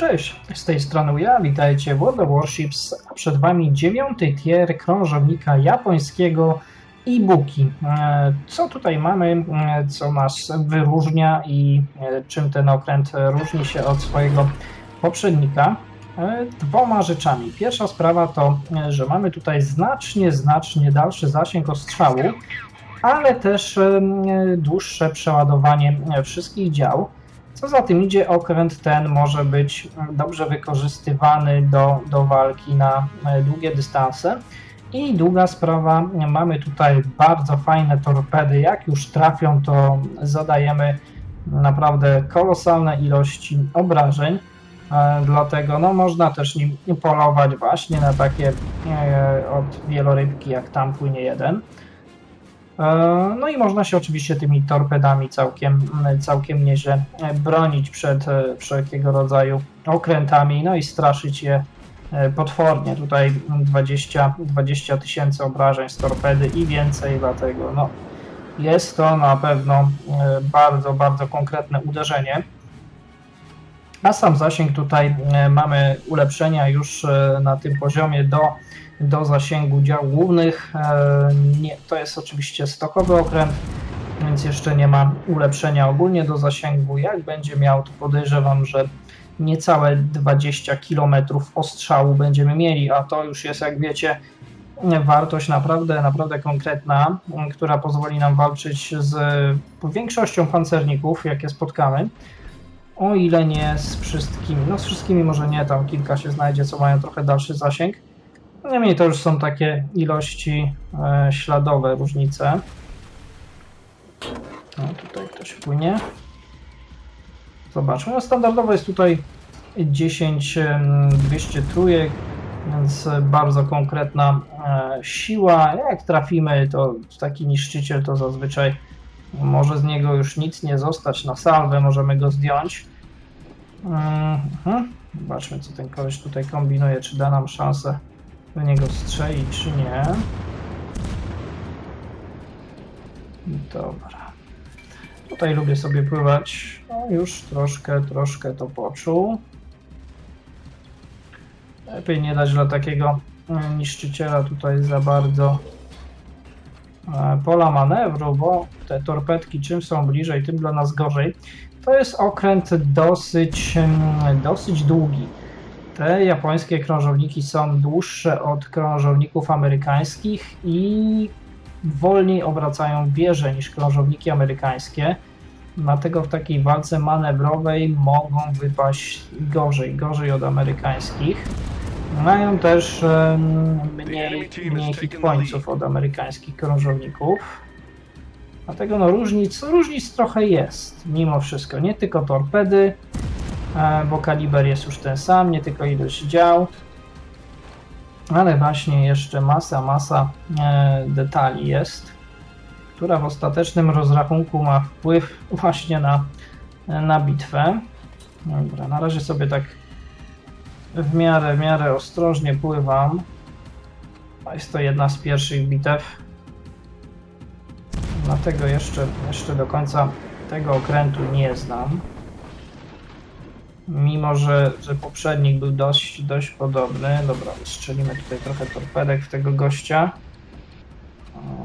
Cześć, z tej strony ja, witajcie w World of Warships, a przed Wami dziewiąty tier krążownika japońskiego Ibuki. E, Co tutaj mamy, e, co nas wyróżnia i e, czym ten okręt różni się od swojego poprzednika? Dwoma rzeczami. Pierwsza sprawa to, że mamy tutaj znacznie, znacznie dalszy zasięg ostrzału, ale też dłuższe przeładowanie wszystkich dział. Co za tym idzie, okręt ten może być dobrze wykorzystywany do, do walki na e, długie dystanse. I druga sprawa, mamy tutaj bardzo fajne torpedy. Jak już trafią, to zadajemy naprawdę kolosalne ilości obrażeń. E, Dlatego no, można też nim polować właśnie na takie e, od wielorybki, jak tam płynie jeden. E, No i można się oczywiście tymi torpedami całkiem, całkiem nieźle e, bronić przed e, wszelkiego rodzaju okrętami, no i straszyć je potwornie. Tutaj 20 20 tysięcy obrażeń z torpedy i więcej, dlatego no, jest to na pewno bardzo, bardzo konkretne uderzenie. A sam zasięg tutaj mamy ulepszenia już na tym poziomie do do zasięgu dział głównych. E, Nie, to jest oczywiście stokowy okręt, więc jeszcze nie ma ulepszenia ogólnie do zasięgu. Jak będzie miał, to podejrzewam, że niecałe 20 km ostrzału będziemy mieli, a to już jest, jak wiecie, wartość naprawdę, naprawdę konkretna, która pozwoli nam walczyć z większością pancerników, jakie spotkamy. O ile nie z wszystkimi, no z wszystkimi może nie, tam kilka się znajdzie, co mają trochę dalszy zasięg. Niemniej to już są takie ilości e, śladowe różnice. No tutaj ktoś płynie. Zobaczmy. No, standardowo jest tutaj 10 em, 200 trójek, więc bardzo konkretna e, siła. Jak trafimy, to taki niszczyciel to zazwyczaj może z niego już nic nie zostać na salwę, możemy go zdjąć. Mhm. Zobaczmy, co ten koleś tutaj kombinuje, czy da nam szansę do niego strzelić, czy nie. Dobra. Tutaj lubię sobie pływać. No już troszkę, troszkę to poczuł. Lepiej nie dać dla takiego e, niszczyciela tutaj za bardzo e, pola manewru, bo te torpedki czym są bliżej, tym dla nas gorzej. To jest okręt dosyć, em, dosyć długi. Te japońskie krążowniki są dłuższe od krążowników amerykańskich i wolniej obracają wieże niż krążowniki amerykańskie. Dlatego w takiej walce manewrowej mogą wypaść gorzej, gorzej od amerykańskich. Mają też mniej, mniej hit pointsów od amerykańskich krążowników. Dlatego no różnic, różnic trochę jest, mimo wszystko. Nie tylko torpedy, bo kaliber jest już ten sam, nie tylko ilość dział, ale właśnie jeszcze masa, masa e, detali jest, która w ostatecznym rozrachunku ma wpływ właśnie na, na bitwę. Dobra, na razie sobie tak w miarę, w miarę ostrożnie pływam. Jest to jedna z pierwszych bitew. Dlatego jeszcze, jeszcze do końca tego okrętu nie znam. Mimo, że, że poprzednik był dość, dość podobny. Dobra, strzelimy tutaj trochę torpedek w tego gościa.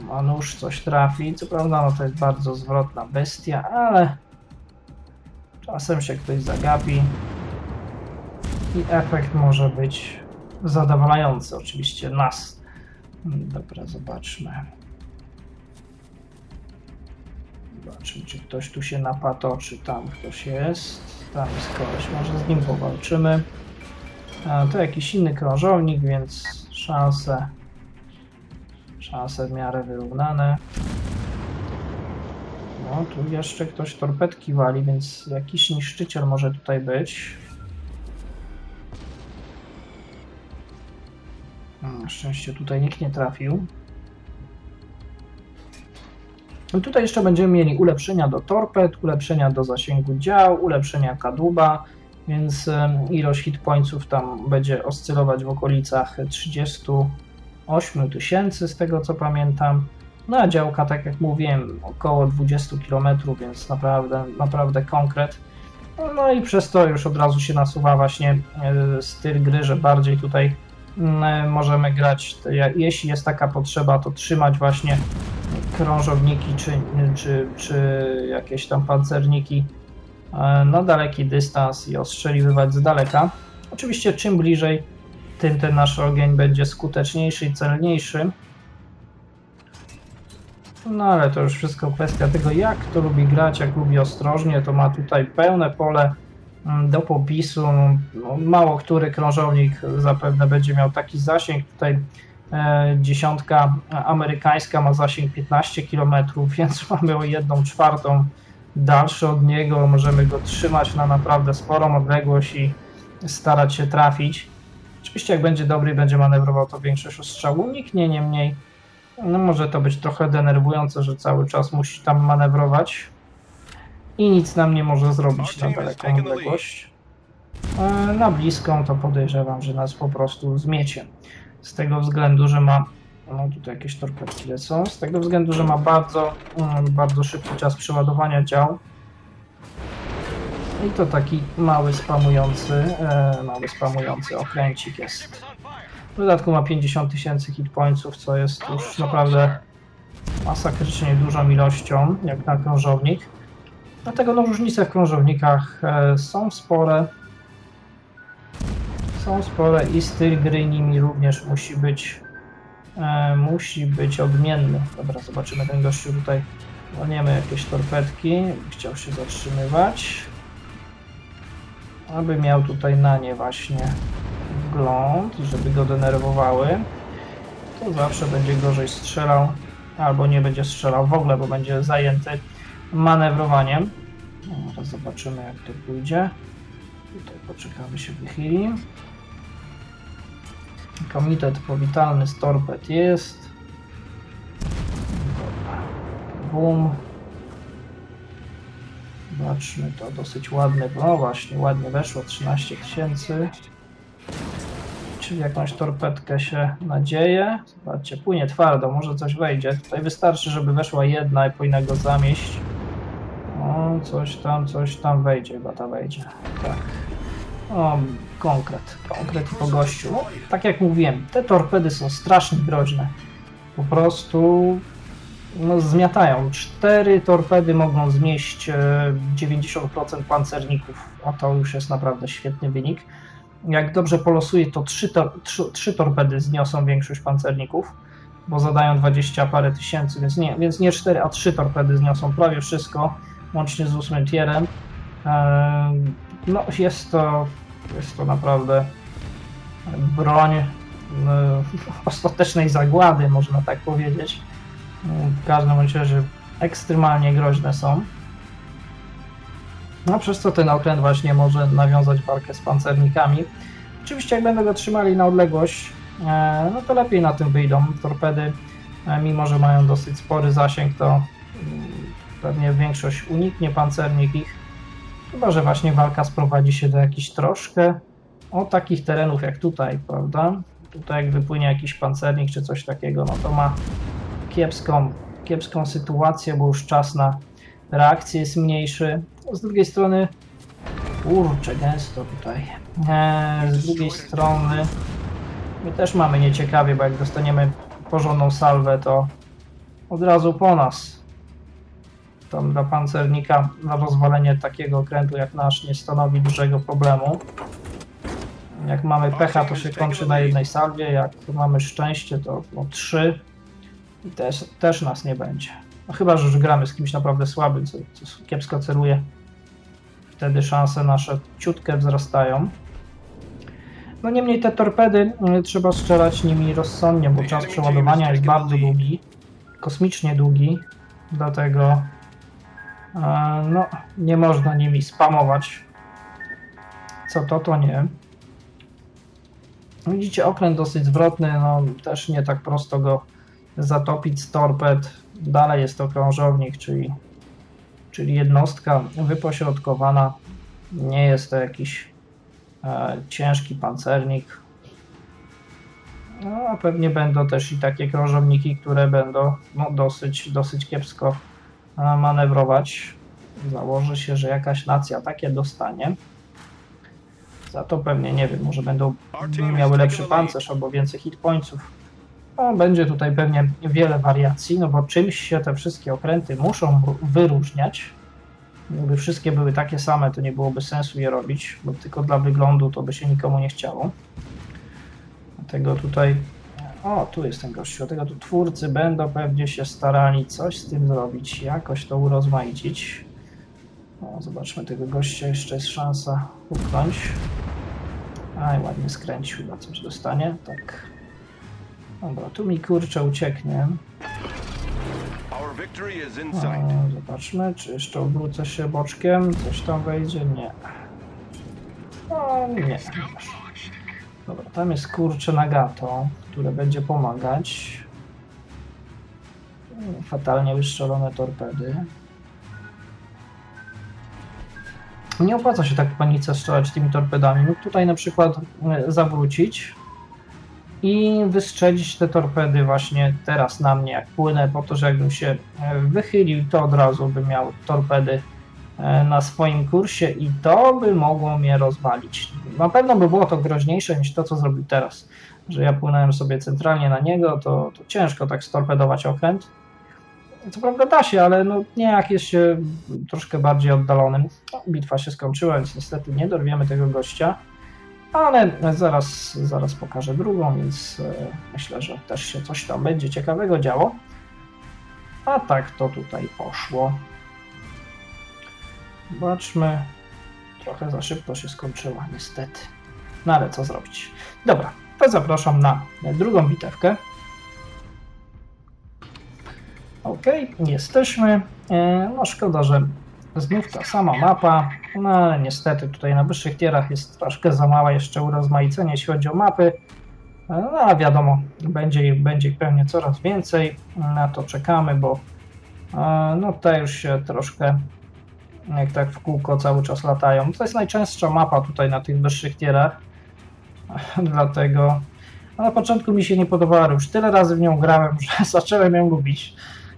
Ma nóż, coś trafi. Co prawda, no to jest bardzo zwrotna bestia, ale czasem się ktoś zagapi i efekt może być zadowalający. Oczywiście nas. Dobra, zobaczmy. Zobaczymy, czy ktoś tu się napatoczy. Tam ktoś jest. Tam jest. Może z nim powalczymy. A, to jakiś inny krążownik, więc szanse szanse w miarę wyrównane. No, tu jeszcze ktoś torpedki wali, więc jakiś niszczyciel może tutaj być. Na szczęście tutaj nikt nie trafił. Tutaj jeszcze będziemy mieli ulepszenia do torped, ulepszenia do zasięgu dział, ulepszenia kadłuba, więc ilość hit pointsów tam będzie oscylować w okolicach 38 tysięcy z tego co pamiętam. No a działka, tak jak mówiłem, około 20 km, więc naprawdę, naprawdę konkret. No i przez to już od razu się nasuwa właśnie e, styl gry, że bardziej tutaj możemy grać, to ja- jeśli jest taka potrzeba, to trzymać właśnie krążowniki czy, czy, czy jakieś tam pancerniki e, na daleki dystans i ostrzeliwywać z daleka. Oczywiście czym bliżej, tym ten nasz ogień będzie skuteczniejszy i celniejszy. No ale to już wszystko kwestia tego, jak to lubi grać, jak lubi ostrożnie, to ma tutaj pełne pole mm, do popisu. No, mało który krążownik zapewne będzie miał taki zasięg. Tutaj e, dziesiątka amerykańska ma zasięg 15 km, więc mamy o jedną czwartą dalszy od niego. Możemy go trzymać na naprawdę sporą odległość i starać się trafić. Oczywiście jak będzie dobry będzie manewrował, to większość ostrzału uniknie, niemniej no może to być trochę denerwujące, że cały czas musi tam manewrować i nic nam nie może zrobić na daleką odległość. E, Na bliską to podejrzewam, że nas po prostu zmiecie. Z tego względu, że ma. No tutaj jakieś torpedki lecą. Z tego względu, że ma bardzo, mm, bardzo szybki czas przeładowania dział. I to taki mały spamujący, e, mały spamujący okręcik jest. W dodatku ma 50 tysięcy hitpointsów, co jest już naprawdę masakrycznie dużą ilością, jak na krążownik. Dlatego no, różnice w krążownikach e, są spore. Są spore i styl gry nimi również musi być e, musi być odmienny. Dobra, zobaczymy ten gościu tutaj. Walniemy jakieś torpedki. Chciał się zatrzymywać. Aby miał tutaj na nie właśnie wgląd żeby go denerwowały, to zawsze będzie gorzej strzelał, albo nie będzie strzelał w ogóle, bo będzie zajęty manewrowaniem. No, zobaczymy jak to pójdzie. Tutaj poczekamy się wychyli. Komitet powitalny z torped jest. Bum. Zobaczmy to dosyć ładne. No właśnie, ładnie weszło 13 tysięcy. Czyli jakąś torpedkę się nadzieje. Zobaczcie, płynie twardo, może coś wejdzie. Tutaj wystarczy, żeby weszła jedna i powinna go zamieść. Coś tam, coś tam wejdzie, chyba ta wejdzie. Tak. O, konkret, konkret po gościu. Tak jak mówiłem, te torpedy są strasznie groźne. Po prostu no, zmiatają. Cztery torpedy mogą zmieść e, 90% pancerników, a to już jest naprawdę świetny wynik. Jak dobrze polosuje, to trzy, trzy, trzy torpedy zniosą większość pancerników, bo zadają 20 parę tysięcy, więc nie, więc nie 4, a 3 torpedy zniosą prawie wszystko, łącznie z ósmym tierem. No, jest to, jest to naprawdę broń ostatecznej zagłady, można tak powiedzieć. W każdym razie ekstremalnie groźne są. No przez co ten okręt właśnie może nawiązać walkę z pancernikami. Oczywiście jak będą go trzymali na odległość, e, no to lepiej na tym wyjdą. Torpedy, e, mimo że mają dosyć spory zasięg, to mm, pewnie większość uniknie pancernik ich. Chyba, że właśnie walka sprowadzi się do jakichś troszkę o takich terenów jak tutaj, prawda? Tutaj jak wypłynie jakiś pancernik czy coś takiego, no to ma kiepską, kiepską sytuację, bo już czas na reakcję jest mniejszy. Z drugiej strony, kurczę, gęsto tutaj. Eee, z drugiej strony, my też mamy nieciekawie, bo jak dostaniemy porządną salwę, to od razu po nas. Tam dla pancernika na rozwalenie takiego okrętu jak nasz nie stanowi dużego problemu. Jak mamy pecha, to się kończy na jednej salwie, jak mamy szczęście, to no, trzy i też, też nas nie będzie. No chyba, że już gramy z kimś naprawdę słabym, co, co kiepsko celuje. Wtedy szanse nasze ciutkę wzrastają. No niemniej te torpedy y, trzeba strzelać nimi rozsądnie, bo czas przeładowania jest bardzo długi, kosmicznie długi, dlatego no, nie można nimi spamować. Co to, to nie. Widzicie, okręt dosyć zwrotny, no też nie tak prosto go zatopić z torped. Dalej jest to krążownik, czyli, czyli jednostka wypośrodkowana. Nie jest to jakiś e, ciężki pancernik. No, a pewnie będą też i takie krążowniki, które będą no, dosyć, dosyć kiepsko manewrować. Założy się, że jakaś nacja takie dostanie. Za to pewnie, nie wiem, może będą miały lepszy pancerz albo więcej hit pointsów. No, będzie tutaj pewnie wiele wariacji, no bo czymś się te wszystkie okręty muszą wyróżniać. Gdyby wszystkie były takie same, to nie byłoby sensu je robić, bo tylko dla wyglądu to by się nikomu nie chciało. Dlatego tutaj. O, tu jest ten gościu. Dlatego tu twórcy będą pewnie się starali coś z tym zrobić, jakoś to urozmaicić. O, zobaczmy tego gościa, jeszcze jest szansa upchnąć. Aj, ładnie skręcił, chyba coś dostanie. Tak. Dobra, tu mi kurczę ucieknie. O, zobaczmy, czy jeszcze obrócę się boczkiem. Coś tam wejdzie? Nie. O, nie. Dobra, tam jest kurczę Nagato, które będzie pomagać. Fatalnie wystrzelone torpedy. Nie opłaca się tak panice strzelać tymi torpedami. Mógł tutaj na przykład e, zawrócić i wystrzelić te torpedy właśnie teraz na mnie, jak płynę, po to, że jakbym się e, wychylił, to od razu bym miał torpedy na swoim kursie i to by mogło mnie rozwalić. Na pewno by było to groźniejsze niż to, co zrobił teraz. Że ja płynąłem sobie centralnie na niego, to, to ciężko tak storpedować okręt. Co prawda da się, ale no nie jak jest się troszkę bardziej oddalonym. No, bitwa się skończyła, więc niestety nie dorwiemy tego gościa. Ale zaraz, zaraz pokażę drugą, więc e, myślę, że też się coś tam będzie ciekawego działo. A tak to tutaj poszło. Zobaczmy. Trochę za szybko się skończyła, niestety. No ale co zrobić? Dobra, to zapraszam na drugą bitewkę. Ok, jesteśmy. E, No szkoda, że znów ta sama mapa. No ale niestety tutaj na wyższych tierach jest troszkę za małe jeszcze urozmaicenie, jeśli chodzi o mapy. E, No a wiadomo, będzie, będzie ich pewnie coraz więcej. Na to czekamy, bo e, no te już się troszkę jak tak w kółko cały czas latają. To jest najczęstsza mapa tutaj na tych wyższych tierach. Dlatego no, na początku mi się nie podobała, już tyle razy w nią grałem, że zacząłem ją lubić.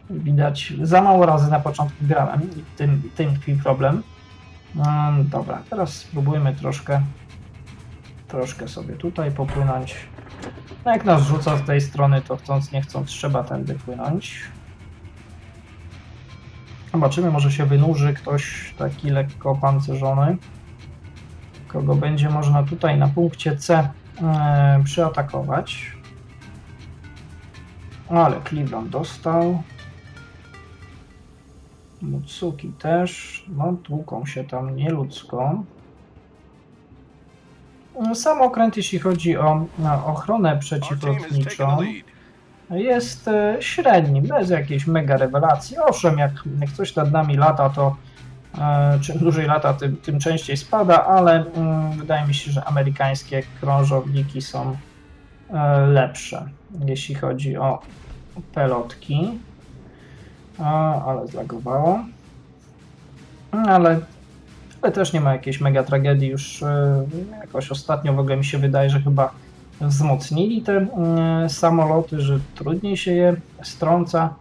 Widać, za mało razy na początku grałem i tym, tym tkwi problem. Mm, dobra, teraz spróbujmy troszkę troszkę sobie tutaj popłynąć. No jak nas rzuca z tej strony, to chcąc nie chcąc trzeba tędy płynąć. Zobaczymy, może się wynurzy ktoś taki lekko pancerzony, kogo będzie można tutaj na punkcie C e, przyatakować. Ale Cleveland dostał. Mutsuki też. No, tłuką się tam nieludzko. Sam okręt, jeśli chodzi o ochronę przeciwlotniczą. Jest e, średni, bez jakiejś mega rewelacji. Owszem, jak, jak coś nad nami lata, to e, czym dłużej lata, tym, tym częściej spada, ale mm, wydaje mi się, że amerykańskie krążowniki są e, lepsze, jeśli chodzi o pelotki. Ale zlagowało. Ale, ale też nie ma jakiejś mega tragedii. Już jakoś ostatnio w ogóle mi się wydaje, że chyba wzmocnili te e, samoloty, że trudniej się je strąca.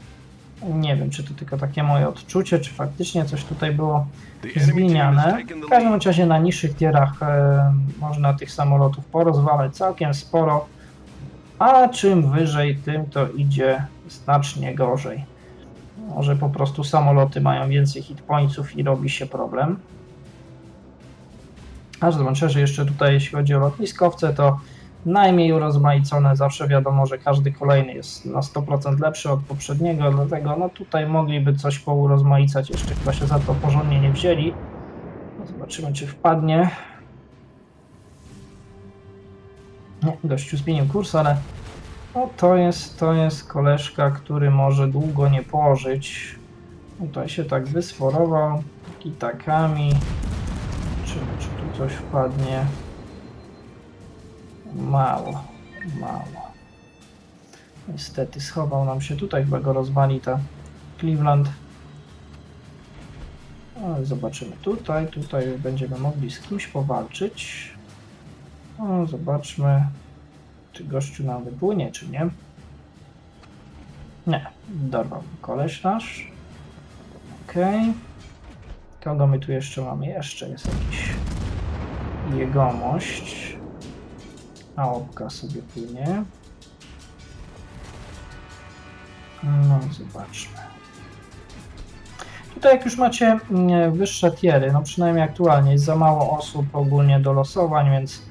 Nie wiem, czy to tylko takie moje odczucie, czy faktycznie coś tutaj było zmieniane. W każdym razie na niższych tierach e, można tych samolotów porozwalać całkiem sporo, a czym wyżej, tym to idzie znacznie gorzej. Może po prostu samoloty mają więcej hit pointsów i robi się problem. Aż zobaczę, że jeszcze tutaj jeśli chodzi o lotniskowce, to najmniej urozmaicone. Zawsze wiadomo, że każdy kolejny jest na 100% lepszy od poprzedniego, dlatego no tutaj mogliby coś pourozmaicać. Jeszcze chyba się za to porządnie nie wzięli. No zobaczymy, czy wpadnie. Nie, gościu zmienił kurs, ale no to jest, to jest koleżka, który może długo nie pożyć. Tutaj się tak wysforował kitakami. Czy, czy tu coś wpadnie? Mało, mało. Niestety schował nam się tutaj, chyba go rozwali ta Cleveland. Ale zobaczymy tutaj, tutaj będziemy mogli z kimś powalczyć. O, zobaczmy, czy gościu nam wypłynie, czy nie. Nie, dorwał koleś nasz. Okej. Kogo my tu jeszcze mamy? Jeszcze jest jakiś jegomość. A opka sobie płynie. No, zobaczmy. Tutaj jak już macie mm, wyższe tiery, no przynajmniej aktualnie jest za mało osób ogólnie do losowań, więc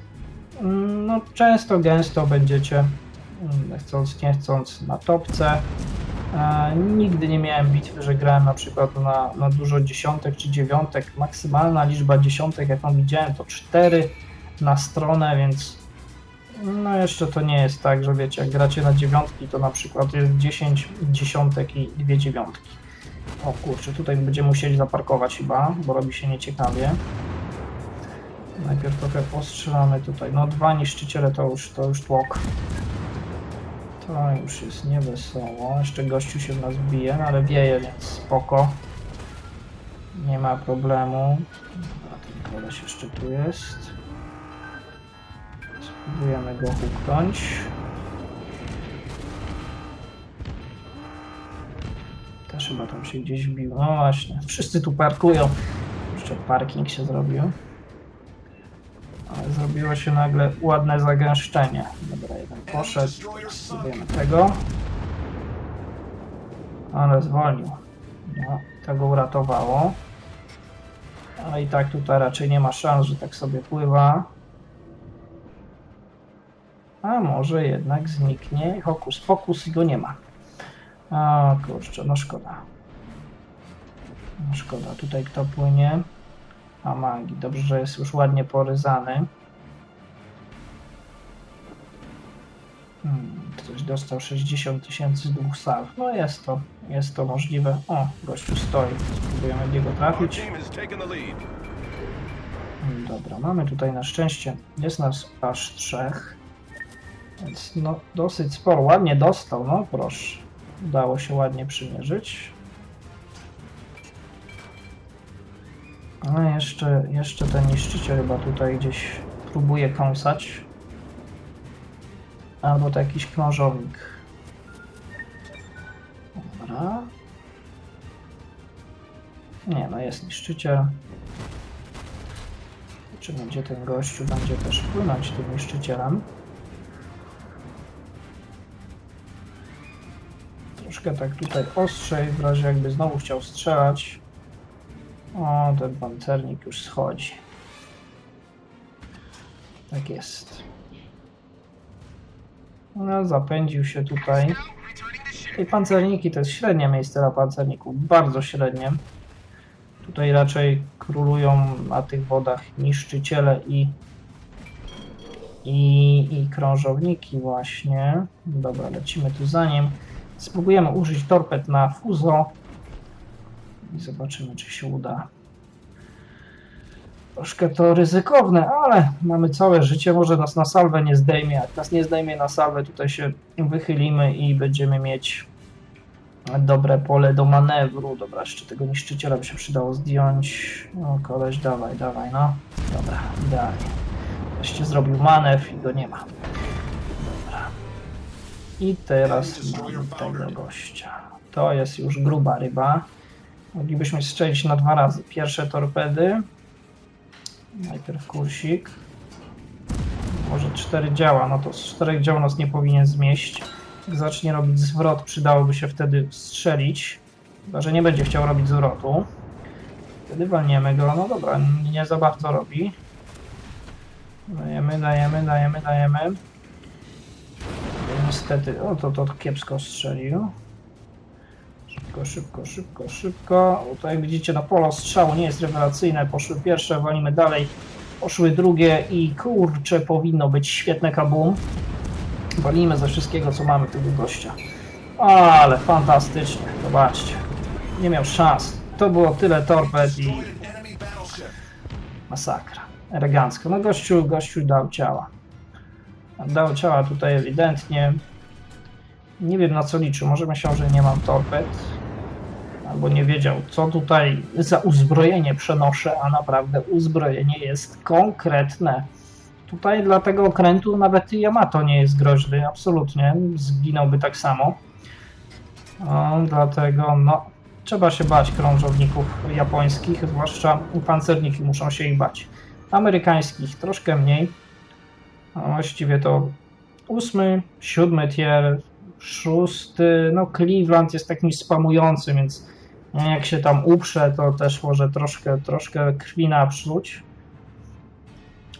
mm, no często, gęsto będziecie mm, chcąc, nie chcąc na topce. E, nigdy nie miałem bitwy, że grałem na przykład na, na dużo dziesiątek czy dziewiątek. Maksymalna liczba dziesiątek, jaką widziałem, to cztery na stronę, więc no jeszcze to nie jest tak, że wiecie, jak gracie na dziewiątki, to na przykład jest 10 dziesiątek i dwie dziewiątki. O kurczę, tutaj będziemy musieli zaparkować chyba, bo robi się nieciekawie. Najpierw trochę postrzelamy tutaj. No dwa niszczyciele to już, to już tłok. To już jest niewesoło. Jeszcze gościu się w nas bije, no ale wieje, więc spoko. Nie ma problemu. A ten koleś jeszcze tu jest. Spróbujemy go huknąć. Też chyba tam się gdzieś bił. No właśnie, wszyscy tu parkują. Jeszcze parking się zrobił. Ale zrobiło się nagle ładne zagęszczenie. Dobra, jeden poszedł. Spróbujemy tego. Ale zwolnił. No, tego uratowało. Ale i tak tutaj raczej nie ma szans, że tak sobie pływa. A może jednak zniknie. Hokus pokus i go nie ma. A kurczę, no szkoda. No szkoda, tutaj kto płynie? A Mangi, dobrze, że jest już ładnie poryzany. Hmm, ktoś dostał 60 tysięcy dwóch salw. No jest to, jest to możliwe. O, gościu stoi. Spróbujemy Our trafić. Hmm, Dobra, mamy tutaj na szczęście, jest nas aż trzech. Więc no dosyć sporo, ładnie dostał, no proszę. Udało się ładnie przymierzyć. A jeszcze, jeszcze ten niszczyciel chyba tutaj gdzieś próbuje kąsać. Albo to jakiś krążownik. Dobra. Nie, no jest niszczyciel. Czy będzie ten gościu będzie też płynąć tym niszczycielem? Tak tutaj ostrzej, w razie jakby znowu chciał strzelać. O, ten pancernik już schodzi. Tak jest. No, zapędził się tutaj. I pancerniki to jest średnie miejsce dla pancerników, bardzo średnie. Tutaj raczej królują na tych wodach niszczyciele i, i, i krążowniki właśnie. Dobra, lecimy tu za nim. Spróbujemy użyć torped na fuzo i zobaczymy, czy się uda. Troszkę to ryzykowne, ale mamy całe życie, może nas na salwę nie zdejmie. Jak nas nie zdejmie na salwę, tutaj się wychylimy i będziemy mieć dobre pole do manewru. Dobra, jeszcze tego niszczyciela by się przydało zdjąć. No koleś, dawaj, dawaj, no. Dobra, idealnie. Jeszcze zrobił manewr i go nie ma. I teraz mamy tego gościa. To jest już gruba ryba. Moglibyśmy strzelić na dwa razy. Pierwsze torpedy. Najpierw kursik. Może cztery działa, no to z czterech dział nas nie powinien zmieść. Jak zacznie robić zwrot, przydałoby się wtedy strzelić. Chyba, że nie będzie chciał robić zwrotu. Wtedy walniemy go. No dobra, nie za bardzo robi. Dajemy, dajemy, dajemy, dajemy. Niestety, o to, to kiepsko strzelił. Szybko, szybko, szybko, szybko. Tutaj jak widzicie, no polo strzału nie jest rewelacyjne. Poszły pierwsze, walimy dalej. Poszły drugie i kurcze, powinno być świetne kabum. Walimy ze wszystkiego, co mamy tego gościa. Ale fantastycznie, zobaczcie. Nie miał szans. To było tyle torped i masakra. Elegancko. No gościu, gościu dał ciała. Dał ciała tutaj ewidentnie. Nie wiem na co liczył. Może myślał, że nie mam torped. Albo nie wiedział, co tutaj za uzbrojenie przenoszę, a naprawdę uzbrojenie jest konkretne. Tutaj dla tego okrętu nawet Yamato nie jest groźny, absolutnie. Zginąłby tak samo. Dlatego, no, Trzeba się bać krążowników japońskich, zwłaszcza pancerniki muszą się ich bać. Amerykańskich troszkę mniej. A właściwie to ósmy, siódmy tier, szósty. No, Cleveland jest takim spamującym, więc jak się tam uprze, to też może troszkę, troszkę krwi napsuć.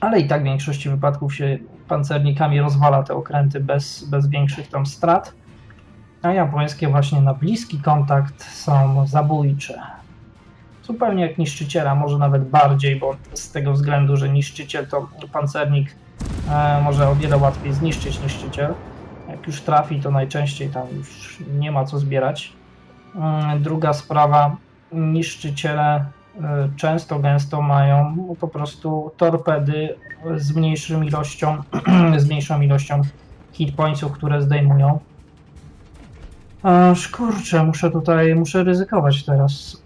Ale i tak w większości wypadków się pancernikami rozwala te okręty bez, bez większych tam strat. A japońskie właśnie na bliski kontakt są zabójcze. Zupełnie jak niszczyciela, może nawet bardziej, bo z tego względu, że niszczyciel to pancernik może o wiele łatwiej zniszczyć niszczyciel. Jak już trafi, to najczęściej tam już nie ma co zbierać. Mm, Druga sprawa, niszczyciele e, często, gęsto mają po prostu torpedy z mniejszą ilością, z mniejszą ilością hitpointsów, które zdejmują. Aż kurczę, muszę tutaj, muszę ryzykować teraz.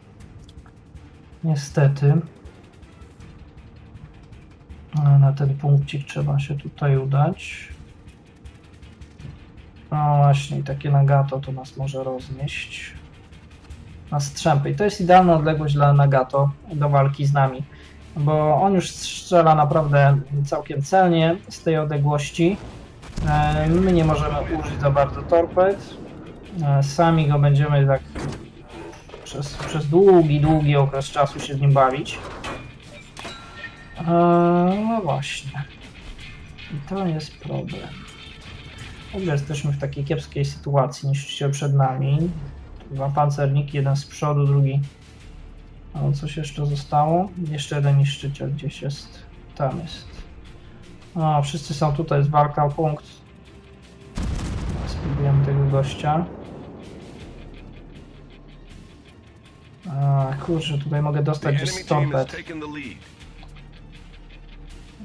Niestety. A Na ten punkcik trzeba się tutaj udać. No właśnie, takie Nagato to nas może roznieść. Na strzępy. I to jest idealna odległość dla Nagato do walki z nami. Bo on już strzela naprawdę całkiem celnie z tej odległości. E, My nie możemy użyć za bardzo torped. E, Sami go będziemy tak przez, przez długi, długi okres czasu się z nim bawić. No właśnie. I to jest problem. W ogóle jesteśmy w takiej kiepskiej sytuacji. Niszczyciel przed nami. Dwa pancerniki, jeden z przodu, drugi. A coś jeszcze zostało? Jeszcze jeden niszczyciel gdzieś jest. Tam jest. O, wszyscy są tutaj, jest walka o punkt. Spróbujemy tego gościa. A, kurczę, tutaj mogę dostać gdzieś enemy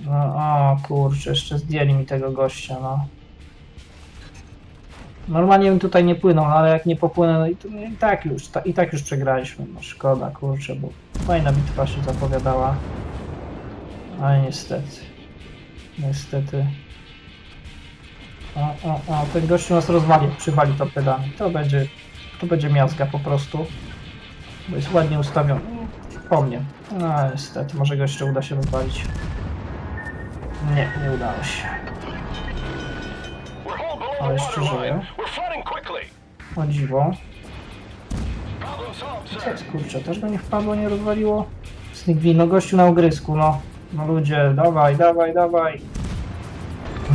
No, o kurczę, jeszcze zdjęli mi tego gościa, no. Normalnie bym tutaj nie płynął, no ale jak nie popłynę, no i, to, i tak już, ta, i tak już przegraliśmy. No szkoda, kurczę, bo fajna bitwa się zapowiadała. Ale niestety. Niestety. O, o, o, ten gościu nas rozwali, przywali torpedami. To będzie, to będzie miazga po prostu. Bo jest ładnie ustawiony. Po mnie. A niestety, może go jeszcze uda się wypalić. Nie, nie udało się. Ale jeszcze żyje. O dziwo. Kurczę, też go nie wpadło, nie rozwaliło? Snigwi, no gościu na ogrysku, no. No ludzie, dawaj, dawaj, dawaj.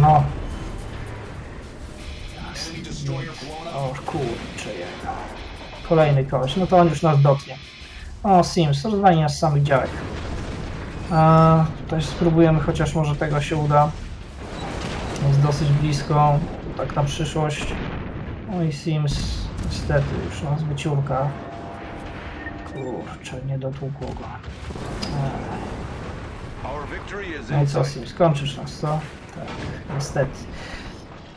No. O kurczę jego. Kolejny koleś, no to on już nas dotknie. O, Sims, rozwali nas z samych działek. A, tutaj spróbujemy, chociaż może tego się uda. Jest dosyć blisko, tak na przyszłość. No i Sims niestety już nas wyciurka. Kurczę, nie dotłukło go. No i co. Sims, kończysz nas, co? Tak, niestety.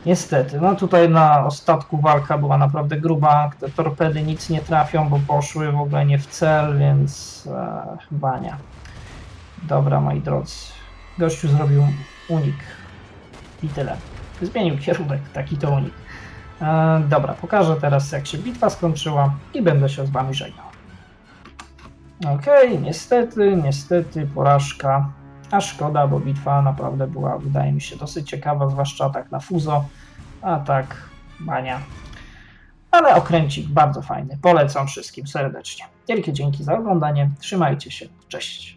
Niestety, no tutaj na ostatku walka była naprawdę gruba, te torpedy nic nie trafią, bo poszły w ogóle nie w cel, więc e, bania. Dobra, moi drodzy. Gościu zrobił unik i tyle. Zmienił kierunek, taki to unik. E, dobra, pokażę teraz jak się bitwa skończyła i będę się z wami żegnał. Okej, niestety, niestety porażka. A szkoda, bo bitwa naprawdę była, wydaje mi się, dosyć ciekawa, zwłaszcza atak na Fuzo, a tak bania. Ale okręcik bardzo fajny, polecam wszystkim serdecznie. Wielkie dzięki za oglądanie, trzymajcie się, cześć.